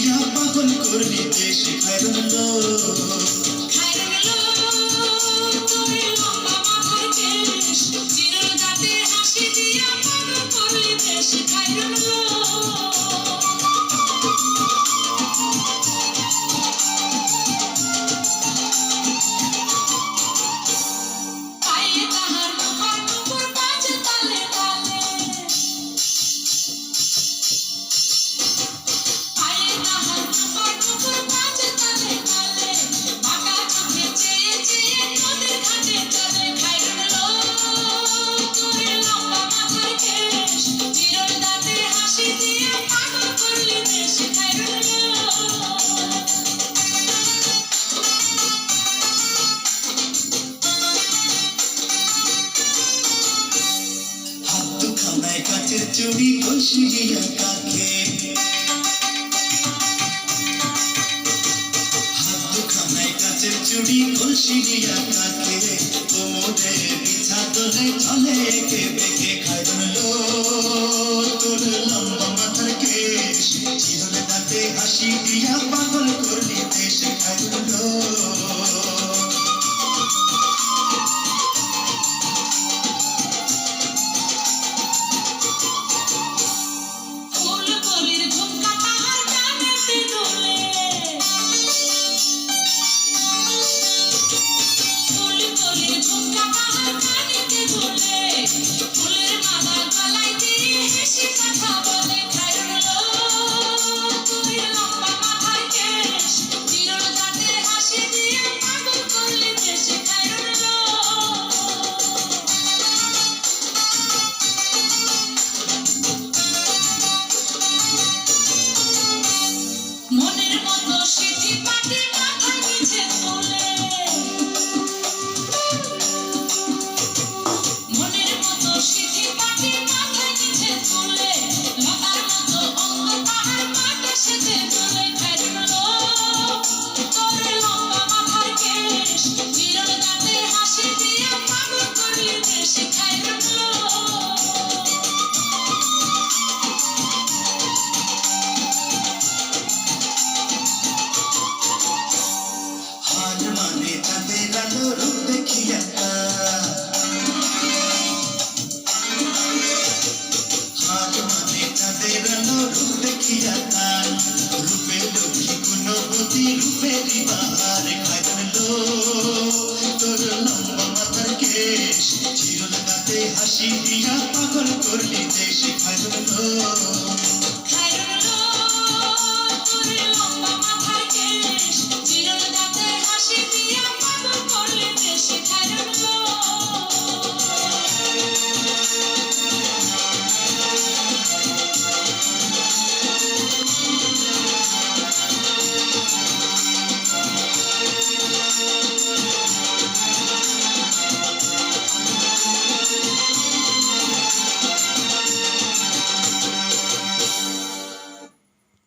মিয়া পাগল করলি দেশে খাইরঙ্গ খাইরঙ্গ চুরি বসিয়া তাকে হাত দুখানায় কাছে চুরি বসিয়া তাকে কোমরে বিছা তোলে চলে কে দেখে খাইলো তোর লম্বা মাথার কেশ চিরলে তাতে হাসি দিয়া পাগল করলি দেশে খাইলো she came to চিরনাতে হাসি দিয়া পাগল করলি দেশে খাইল।